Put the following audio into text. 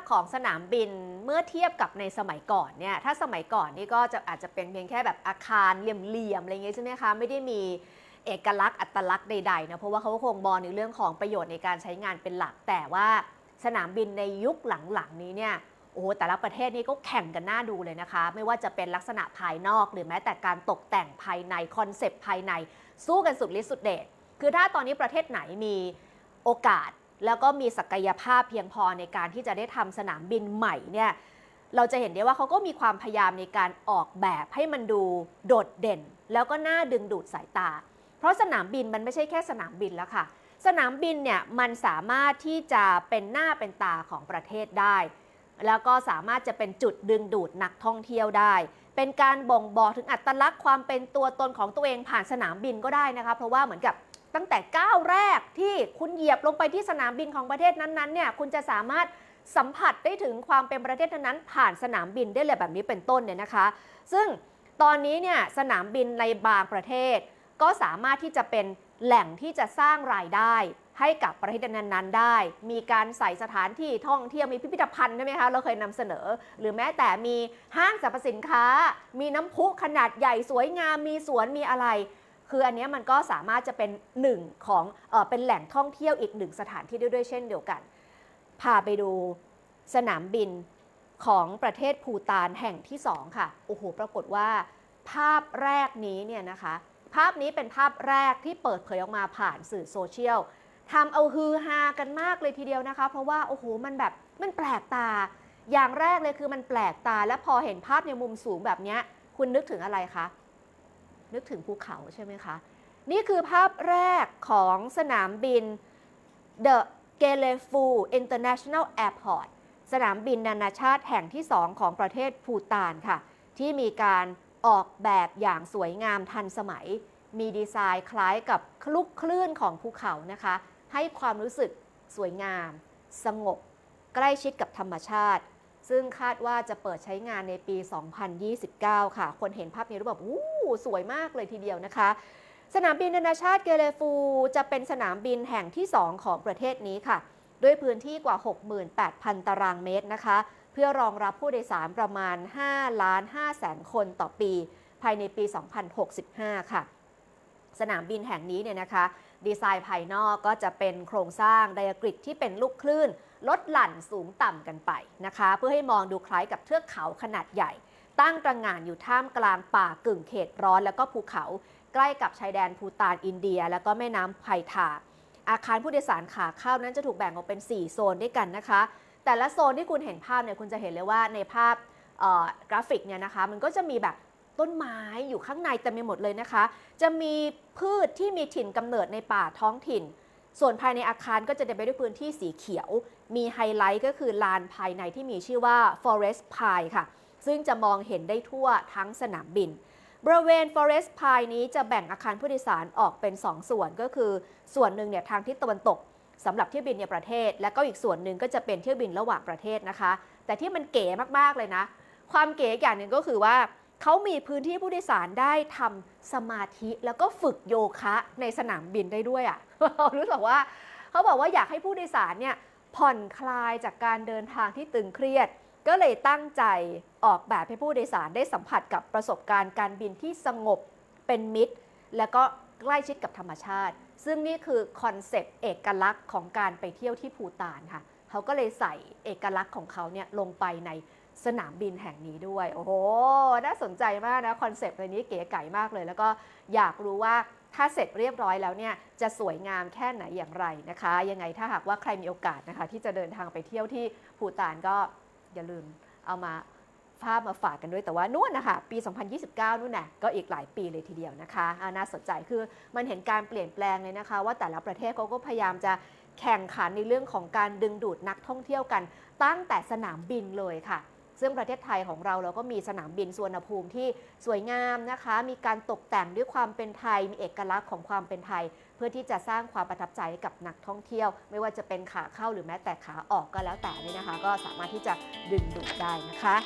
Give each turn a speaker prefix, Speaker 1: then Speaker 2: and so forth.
Speaker 1: พของสนามบินเมื่อเทียบกับในสมัยก่อนเนี่ยถ้าสมัยก่อนนี่ก็จะอาจจะเป็นเพียงแค่แบบอาคารเหลี่ยมๆอะไรอย่างเงี้ยใช่ไหมคะไม่ได้มีเอกลักษณ์อัตลักษณ์ใดๆนะเพราะว่าเขาคงมองในเรื่องของประโยชน์ในการใช้งานเป็นหลัก แต่ว่าสนามบินในยุคหลังๆนี้เนี่ยโอ้แต่ละประเทศนี่ก็แข่งกันหน้าดูเลยนะคะ ไม่ว่าจะเป็นลักษณะภายนอก หรือแม้แต่การตกแต่งภายในคอนเซปต์ภายใน สู้กันสุดฤทธิ์สุดเดชคือถ้าตอนนี้ประเทศไหนมีโอกาส แล้วก็มีศักยภาพเพียงพอในการที่จะได้ทำสนามบินใหม่เนี่ยเราจะเห็นได้ว่าเขาก็มีความพยายามในการออกแบบให้มันดูโดดเด่น แล้วก็น่าดึงดูดสายตา เพราะสนามบินมันไม่ใช่แค่สนามบินแล้วค่ะ สนามบินเนี่ยมันสามารถที่จะเป็นหน้าเป็นตาของประเทศได้ แล้วก็สามารถจะเป็นจุดดึงดูดนักท่องเที่ยวได้ เป็นการบ่งบอกถึงอัตลักษณ์ความเป็นตัวตนของตัวเองผ่านสนามบินก็ได้นะคะ เพราะว่าเหมือนกับ ตั้งแต่ก้าวแรกที่คุณเหยียบลงไปที่สนามบินของประเทศนั้นๆเนี่ยคุณจะสามารถสัมผัสได้ถึงความเป็นประเทศนั้นๆผ่านสนามบินได้เลยแบบนี้เป็นต้นเนี่ยนะคะ ซึ่งตอนนี้เนี่ยสนามบินในบางประเทศ ก็สามารถที่จะเป็นแหล่งที่จะสร้างรายได้ให้กับประเทศนั้นๆได้ มีการใส่สถานที่ท่องเที่ยวมีพิพิธภัณฑ์ใช่ไหมคะ เราเคยนำเสนอ หรือแม้แต่มีห้างสรรพสินค้า มีน้ำพุขนาดใหญ่สวยงาม มีสวน มีอะไร คืออันนี้มันก็สามารถจะเป็นหนึ่งของเออเป็นแหล่งท่องเที่ยวอีกหนึ่งสถานที่ด้วยด้วยเช่นเดียวกัน พาไปดูสนามบินของประเทศภูตานแห่งที่สองค่ะ โอ้โห ปรากฏว่า ภาพแรกนี้เนี่ยนะคะ ภาพนี้เป็นภาพแรกที่เปิดเผยออกมาผ่านสื่อโซเชียลทำเอาฮือฮากันมากเลยทีเดียวนะคะ เพราะว่าโอ้โห มันแบบมันแปลกตา อย่างแรกเลยคือมันแปลกตา และพอเห็นภาพในมุมสูงแบบนี้ คุณนึกถึงอะไรคะ นึกถึงภูเขาใช่ไหมคะ นี่คือภาพแรกของสนามบิน The g e l e f u International Airport สนามบินนานาชาติแห่งที่ 2 ของประเทศภูตานค่ะ ที่มีการออกแบบอย่างสวยงามทันสมัย มีดีไซน์คล้ายกับคลุกคลื่นของภูเขานะคะ ให้ความรู้สึกสวยงาม สงบ ใกล้ชิดกับธรรมชาติ ซึ่งคาดว่าจะเปิดใช้งานในปี 2029 ค่ะ คนเห็นภาพนี้รู้แบบอู้สวยมากเลยทีเดียวนะคะ สนามบินนานาชาติเกเลฟู จะเป็นสนามบินแห่งที่ 2 ของประเทศนี้ค่ะ ด้วยพื้นที่กว่า 68,000 ตารางเมตรนะคะ เพื่อรองรับผู้โดยสารประมาณ 5 ล้าน5แสนคนต่อปี ภายในปี 2065 ค่ะ สนามบินแห่งนี้เนี่ยนะคะ ดีไซน์ภายนอกก็จะเป็นโครงสร้างไดอะกริดที่เป็นลูกคลื่น ลดหลั่นสูงต่ำกันไปนะคะ เพื่อให้มองดูคล้ายกับเทือกเขาขนาดใหญ่ ตั้งตระหง่านอยู่ท่ามกลางป่ากึ่งเขตร้อนแล้วก็ภูเขาใกล้กับชายแดนภูตานอินเดีย แล้วก็แม่น้ำไพทา อาคารผู้โดยสารขาเข้านั้นจะถูกแบ่งออกเป็น 4 โซนด้วยกันนะคะ แต่ละโซนที่คุณเห็นภาพเนี่ยคุณจะเห็นเลยว่าในภาพกราฟิกเนี่ยนะคะมันก็จะมีแบบต้นไม้อยู่ข้างในเต็มไปหมดเลยนะคะ จะมีพืชที่มีถิ่นกำเนิดในป่าท้องถิ่น ส่วนภายในอาคารก็จะเต็มไปด้วยพื้นที่สีเขียว มีไฮไลท์ก็คือลานภายในที่มีชื่อว่า Forest Pie ค่ะ ซึ่งจะมองเห็นได้ทั่วทั้งสนามบิน บริเวณ Forest Pie นี้จะแบ่งอาคารผู้โดยสารออกเป็น 2ส่วนก็คือ ส่วนหนึ่งเนี่ยทางทิศตะวันตกสำหรับเที่ยวบินในประเทศ และก็อีกส่วนหนึ่งก็จะเป็นเที่ยวบินระหว่างประเทศนะคะ แต่ที่มันเก๋มากๆเลยนะ ความเก๋อย่างหนึ่งก็คือว่า เขามีพื้นที่ผู้โดยสารได้ทำสมาธิแล้วก็ฝึกโยคะในสนามบินได้ด้วยอะ่ะรู้สึกว่าเขาบอกว่าอยากให้ผู้โดยสารเนี่ยผ่อนคลายจากการเดินทางที่ตึงเครียด ก็เลยตั้งใจออกแบบให้ผู้โดยสารได้สัมผัสกับประสบการณ์การบินที่สงบเป็นมิตร แล้วก็ใกล้ชิดกับธรรมชาติ ซึ่งนี่คือคอนเซปต์เอกลักษณ์ของการไปเที่ยวที่ภูตานค่ะเขาก็เลยใส่เอกลักษณ์ของเขาเนี่ยลงไปใน สนามบินแห่งนี้ด้วย โอ้โห น่าสนใจมากนะ คอนเซปต์ในนี้เก๋ไก๋มากเลย แล้วก็อยากรู้ว่าถ้าเสร็จเรียบร้อยแล้วเนี่ยจะสวยงามแค่ไหนอย่างไรนะคะ ยังไงถ้าหากว่าใครมีโอกาสนะคะ ที่จะเดินทางไปเที่ยวที่ภูตานก็อย่าลืมเอามาภาพมาฝากกันด้วยแต่ว่านู่นนะคะปี 2029 นู่นน่ะก็อีกหลายปีเลยทีเดียวนะคะน่าสนใจคือมันเห็นการเปลี่ยนแปลงเลยนะคะ ว่าแต่ละประเทศเขาก็พยายามจะแข่งขันในเรื่องของการดึงดูดนักท่องเที่ยวกัน ตั้งแต่สนามบินเลยค่ะ ซึ่งประเทศไทยของเราเราก็มีสนามบินสุวรรณภูมิที่สวยงามนะคะ มีการตกแต่งด้วยความเป็นไทย มีเอกลักษณ์ของความเป็นไทย เพื่อที่จะสร้างความประทับใจให้กับนักท่องเที่ยว ไม่ว่าจะเป็นขาเข้าหรือแม้แต่ขาออกก็แล้วแต่นี่นะคะ ก็สามารถที่จะดึงดูดได้นะคะ